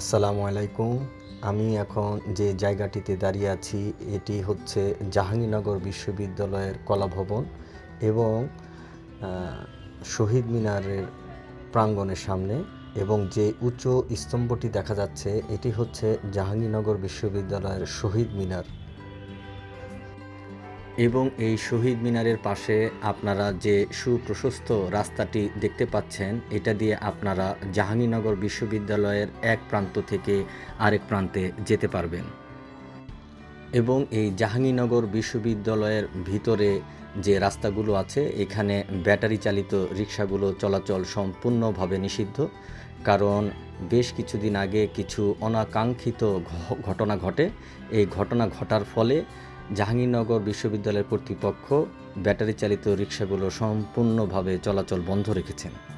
আসসালামু আলাইকুম। আমি এখন যে জায়গাটিতে দাঁড়িয়ে আছি, এটি হচ্ছে জাহাঙ্গীরনগর বিশ্ববিদ্যালয়ের কলাভবন এবং শহীদ মিনারের প্রাঙ্গণের সামনে এবং যে উঁচু স্তম্ভটি দেখা যাচ্ছে, এটি হচ্ছে জাহাঙ্গীরনগর বিশ্ববিদ্যালয়ের শহীদ মিনার। এবং এই শহীদ মিনারের পাশে আপনারা যে সুপ্রশস্ত রাস্তাটি দেখতে পাচ্ছেন, এটা দিয়ে আপনারা জাহাঙ্গীরনগর বিশ্ববিদ্যালয়ের এক প্রান্ত থেকে আরেক প্রান্তে যেতে পারবেন। এবং এই জাহাঙ্গীরনগর বিশ্ববিদ্যালয়ের ভিতরে যে রাস্তাগুলো আছে, এখানে ব্যাটারি চালিত রিক্সাগুলো চলাচল সম্পূর্ণভাবে নিষিদ্ধ। কারণ বেশ কিছুদিন আগে কিছু অনাকাঙ্ক্ষিত ঘটনা ঘটে। এই ঘটনা ঘটার ফলে জাহাঙ্গীরনগর বিশ্ববিদ্যালয়ের কর্তৃপক্ষ ব্যাটারি চালিত রিক্সাগুলো সম্পূর্ণভাবে চলাচল বন্ধ রেখেছেন।